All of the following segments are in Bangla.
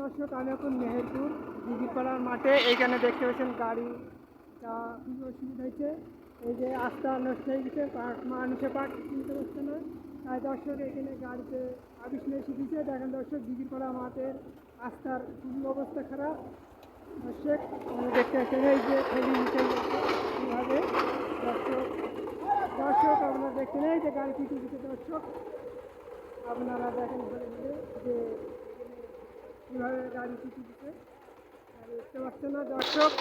দর্শক আমি এখন মেহেরপুর দিঘিপাড়ার মাঠে। এইখানে দেখতে পাচ্ছেন গাড়ি, যা খুবই অসুবিধা হয়েছে। এই যে আস্থা নষ্ট হয়ে গেছে, পার্ক মানুষে পার্ক কিনতে পারছে না। তাই দর্শক এখানে গাড়িতে আবিষ নিয়ে শিখেছে দেখেন দর্শক দিঘিপাড়া মাঠের রাস্তার খুবই অবস্থা খারাপ। দর্শক দেখতে পাচ্ছেন এই যে নিচে কীভাবে দর্শক দর্শক আপনারা দেখছেন এই যে গাড়ি পিছিয়ে দিচ্ছে দর্শক, আপনারা দেখেন যে কীভাবে গাড়ি পিছিয়ে দিচ্ছে আর দেখতে পাচ্ছেন দর্শক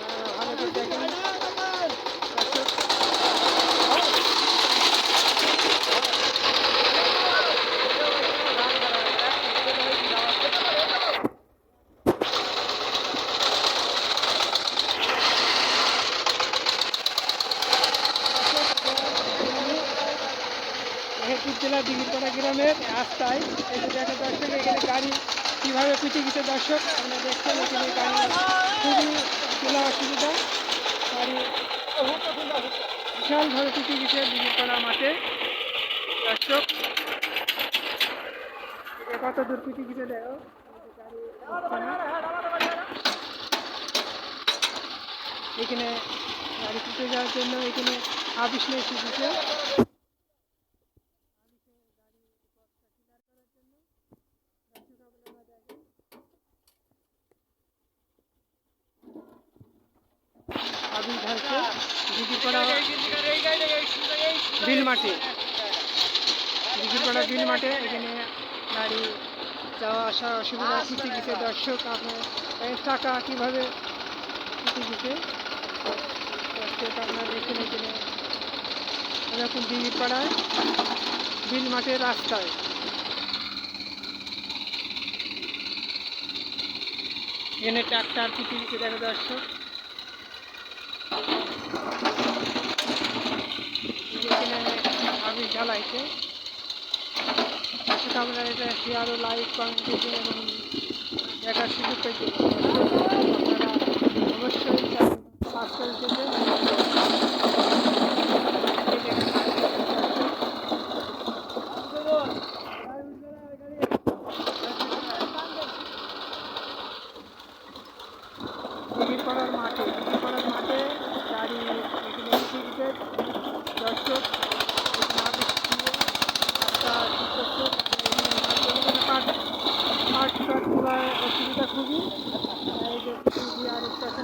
আহ, ভালো করে দেখেন দর্শক মেহেরপুর জেলা দিঘিরপাড়া গ্রামের রাস্তায় এই যে দেখেন দর্শক এখানে গাড়ি কীভাবে পিছিয়ে গেছে দর্শক, আপনারা দেখছেন এখানে গাড়ি খুবই তোলা অসুবিধা। গাড়ি বিশালভাবে পিছিয়ে গেছে দিঘিরপাড়া মাঠে। দর্শক, কত দূর পিছিয়ে গেছে দেখো। এখানে গাড়ি পিছিয়ে যাওয়ার জন্য এখানে আবিষ নিয়ে শিখেছে আবির দিদিপাড়া বিল মাঠে। দিদিপাড়া বিল মাঠে এখানে গাড়ি যাওয়া আসা অসুবিধা কিছু কিছু দর্শক আপনার টাকা কীভাবে কিছু কিছু দর্শক আপনার দেখেন এখানে এরকম দিদিপাড়ায় বিল মাঠের রাস্তায়। এখানে ট্রাক্টার কিছু কিছু দেখে দর্শক এখানে জ্বালাইছে সেটা আমরা এটা শেয়ার ও লাইক কমেন্ট দিবেন এবং দেখার সুযোগ পেতে আপনারা অবশ্যই সাবস্ক্রাইব করবেন দিঘিরপাড়ার মাঠে মাঠে গাড়ি এখানে এসে গেছে দর্শক এখানে আবিষ দিয়ে রাস্তা ঠিক করছে এখানে পাট পাট তোলার অসুবিধা খুবই। আর স্টেশনে